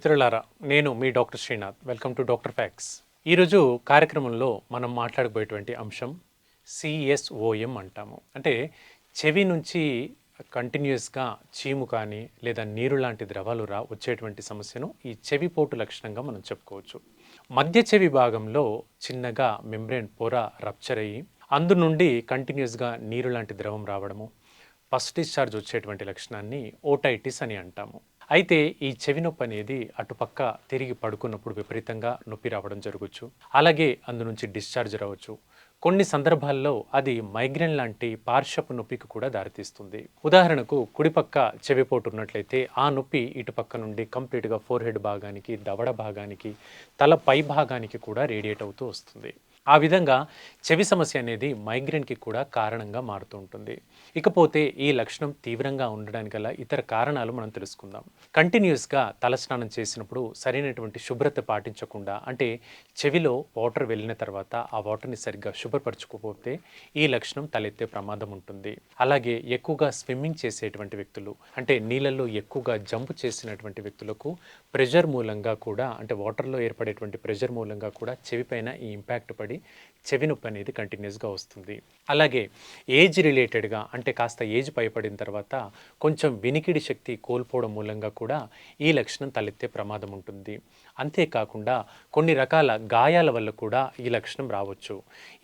మిత్రులారా నేను మీ doctor Srinath. Welcome to doctor facts ఈరోజు కార్యక్రమంలో మనం మాట్లాడబోయేటువంటి అంశం సిఎస్ఓఎం అంటాము. అంటే చెవి నుంచి కంటిన్యూస్గా చీము కానీ లేదా నీరు లాంటి ద్రవాలు రా వచ్చేటువంటి సమస్యను ఈ చెవిపోటు లక్షణంగా మనం చెప్పుకోవచ్చు. మధ్య చెవి భాగంలో చిన్నగా మెంబ్రేన్ పొర రప్చర్ అయ్యి అందు నుండి కంటిన్యూస్గా నీరు లాంటి ద్రవం రావడము ఫస్ట్ డిశ్చార్జ్ వచ్చేటువంటి లక్షణాన్ని ఓటైటిస్ అని అంటాము. అయితే ఈ చెవి నొప్పి అనేది అటుపక్క తిరిగి పడుకున్నప్పుడు విపరీతంగా నొప్పి రావడం జరగచ్చు. అలాగే అందు నుంచి డిశ్చార్జ్ రావచ్చు. కొన్ని సందర్భాల్లో అది మైగ్రేన్ లాంటి పార్శ్వపు నొప్పికి కూడా దారితీస్తుంది. ఉదాహరణకు కుడిపక్క చెవిపోటు ఉన్నట్లయితే ఆ నొప్పి ఇటుపక్క నుండి కంప్లీట్గా ఫోర్హెడ్ భాగానికి దవడ భాగానికి తల పై భాగానికి కూడా రేడియేట్ అవుతూ వస్తుంది. ఆ విధంగా చెవి సమస్య అనేది మైగ్రేన్కి కూడా కారణంగా మారుతూ ఉంటుంది. ఇకపోతే ఈ లక్షణం తీవ్రంగా ఉండడానికి గల ఇతర కారణాలు మనం తెలుసుకుందాం. కంటిన్యూస్గా తలస్నానం చేసినప్పుడు సరైనటువంటి శుభ్రత పాటించకుండా అంటే చెవిలో వాటర్ వెళ్ళిన తర్వాత ఆ వాటర్ని సరిగ్గా శుభ్రపరచుకోకపోతే ఈ లక్షణం తలెత్తే ప్రమాదం ఉంటుంది. అలాగే ఎక్కువగా స్విమ్మింగ్ చేసేటువంటి వ్యక్తులు అంటే నీళ్ళల్లో ఎక్కువగా జంప్ చేసినటువంటి వ్యక్తులకు ప్రెషర్ మూలంగా కూడా అంటే వాటర్లో ఏర్పడేటువంటి ప్రెషర్ మూలంగా కూడా చెవిపైన ఈ ఇంపాక్ట్ పడి చెవి నొప్పి అనేది కంటిన్యూస్గా వస్తుంది. అలాగే ఏజ్ రిలేటెడ్గా అంటే కాస్త ఏజ్ పైపడిన తర్వాత కొంచెం వినికిడి శక్తి కోల్పోవడం మూలంగా కూడా ఈ లక్షణం తలెత్తే ప్రమాదం ఉంటుంది. అంతేకాకుండా కొన్ని రకాల గాయాల వల్ల కూడా ఈ లక్షణం రావచ్చు.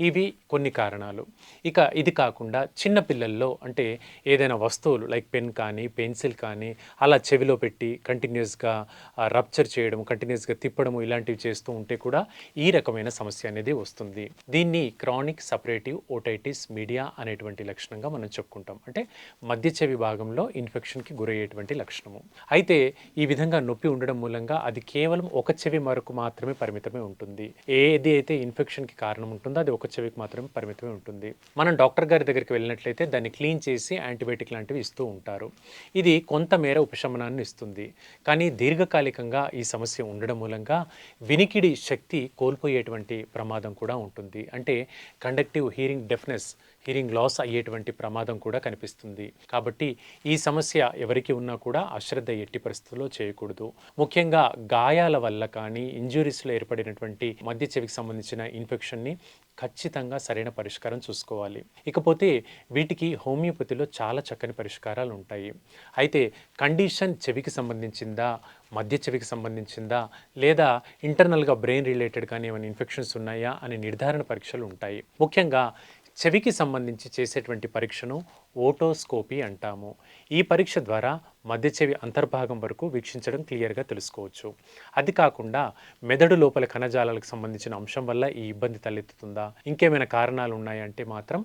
ఇవి కొన్ని కారణాలు. ఇక ఇది కాకుండా చిన్న పిల్లల్లో అంటే ఏదైనా వస్తువులు లైక్ పెన్ కానీ పెన్సిల్ కానీ అలా చెవిలో పెట్టి కంటిన్యూస్గా రప్చర్ చేయడం కంటిన్యూస్గా తిప్పడము ఇలాంటివి చేస్తూ ఉంటే కూడా ఈ రకమైన సమస్య అనేది వస్తుంది. దీన్ని క్రానిక్ సపరేటివ్ ఓటైటిస్ మీడియా అనేటువంటి లక్షణంగా మనం చెప్పుకుంటాం. అంటే మధ్య చెవి భాగంలో ఇన్ఫెక్షన్కి గురయ్యేటువంటి లక్షణము. అయితే ఈ విధంగా నొప్పి ఉండడం మూలంగా అది కేవలం ఒక చెవి వరకు మాత్రమే పరిమితమే ఉంటుంది. ఏది అయితే ఇన్ఫెక్షన్కి కారణం ఉంటుందో అది ఒక చెవికి మాత్రమే పరిమితమే ఉంటుంది. మనం డాక్టర్ గారి దగ్గరికి వెళ్ళినట్లయితే దాన్ని క్లీన్ చేసి యాంటీబయాటిక్ లాంటివి ఇస్తూ ఉంటారు. ఇది కొంతమేర ఉపశమనాన్ని ఇస్తుంది. కానీ దీర్ఘకాలికంగా ఈ సమస్య ఉండడం మూలంగా వినికిడి శక్తి కోల్పోయేటువంటి ప్రమాదం కూడా కూడా ఉంటుంది. అంటే conductive hearing deafness hearing loss అయ్యేటువంటి ప్రమాదం కూడా కనిపిస్తుంది. కాబట్టి ఈ సమస్య ఎవరికి ఉన్నా కూడా అశ్రద్ధ ఎట్టి పరిస్థితుల్లో చేయకూడదు. ముఖ్యంగా గాయాల వల్ల కానీ ఇంజురీస్లో ఏర్పడినటువంటి మధ్య చెవికి సంబంధించిన ఇన్ఫెక్షన్ని ఖచ్చితంగా సరైన పరిష్కారం చూసుకోవాలి. ఇకపోతే వీటికి హోమియోపతిలో చాలా చక్కని పరిష్కారాలు ఉంటాయి. అయితే కండిషన్ చెవికి సంబంధించిందా మధ్య చెవికి సంబంధించిందా లేదా ఇంటర్నల్గా బ్రెయిన్ రిలేటెడ్ కానీ ఏమైనా ఇన్ఫెక్షన్స్ ఉన్నాయా అనే నిర్ధారణ పరీక్షలు ఉంటాయి. ముఖ్యంగా చెవికి సంబంధించి చేసేటువంటి పరీక్షను ఓటోస్కోపీ అంటాము. ఈ పరీక్ష ద్వారా మధ్య చెవి అంతర్భాగం వరకు వీక్షించడం క్లియర్గా తెలుసుకోవచ్చు. అది కాకుండా మెదడు లోపల కణజాలాలకు సంబంధించిన అంశం వల్ల ఈ ఇబ్బంది తలెత్తుతుందా? ఇంకేమైనా కారణాలు ఉన్నాయంటే మాత్రం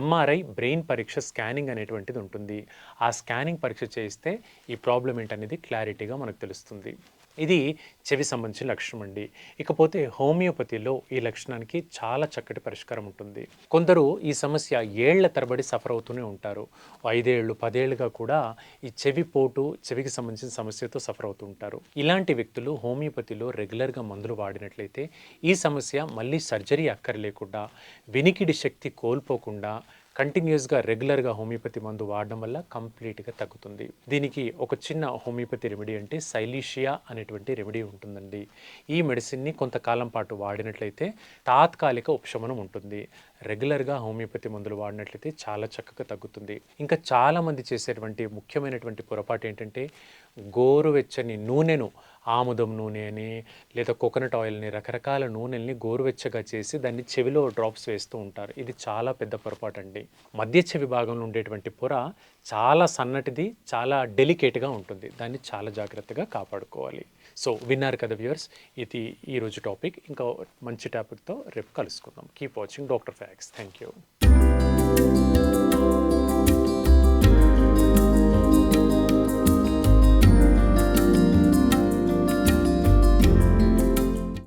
ఎంఆర్ఐ బ్రెయిన్ పరీక్ష స్కానింగ్ అనేటువంటిది ఉంటుంది. ఆ స్కానింగ్ పరీక్ష చేయిస్తే ఈ ప్రాబ్లం ఏంటనేది క్లారిటీగా మనకు తెలుస్తుంది. ఇది చెవి సంబంధించిన లక్షణం అండి. ఇకపోతే హోమియోపతిలో ఈ లక్షణానికి చాలా చక్కటి పరిష్కారం ఉంటుంది. కొందరు ఈ సమస్య ఏళ్ళ తరబడి సఫర్ అవుతూనే ఉంటారు. ఐదేళ్ళు పదేళ్ళుగా కూడా ఈ చెవి పోటు చెవికి సంబంధించిన సమస్యతో సఫర్ అవుతుంటారు. ఇలాంటి వ్యక్తులు హోమియోపతిలో రెగ్యులర్గా మందులు వాడినట్లయితే ఈ సమస్య మళ్ళీ సర్జరీ అక్కర్లేకుండా వినికిడి శక్తి కోల్పోకుండా కంటిన్యూస్గా రెగ్యులర్గా హోమియోపతి మందు వాడడం వల్ల కంప్లీట్గా తగ్గుతుంది. దీనికి ఒక చిన్న హోమియోపతి రెమెడీ అంటే సైలీషియా అనేటువంటి రెమెడీ ఉంటుందండి. ఈ మెడిసిన్ని కొంతకాలం పాటు వాడినట్లయితే తాత్కాలిక ఉపశమనం ఉంటుంది. రెగ్యులర్గా హోమియోపతి మందులు వాడినట్లయితే చాలా చక్కగా తగ్గుతుంది. ఇంకా చాలామంది చేసేటువంటి ముఖ్యమైనటువంటి పొరపాటు ఏంటంటే గోరువెచ్చని నూనెను ఆముదం నూనె అని లేదా కోకోనట్ ఆయిల్ని రకరకాల నూనెల్ని గోరువెచ్చగా చేసి దాన్ని చెవిలో డ్రాప్స్ వేస్తూ ఉంటారు. ఇది చాలా పెద్ద పొరపాటు అండి మధ్య చెవి భాగంలో ఉండేటువంటి పొర చాలా సన్నటిది చాలా డెలికేట్గా ఉంటుంది. దాన్ని చాలా జాగ్రత్తగా కాపాడుకోవాలి. సో విన్నారు కదా వ్యూవర్స్ ఇది ఈరోజు టాపిక్. ఇంకా మంచి టాపిక్తో రేపు కలుసుకుందాం. Keep watching doctor Thank you.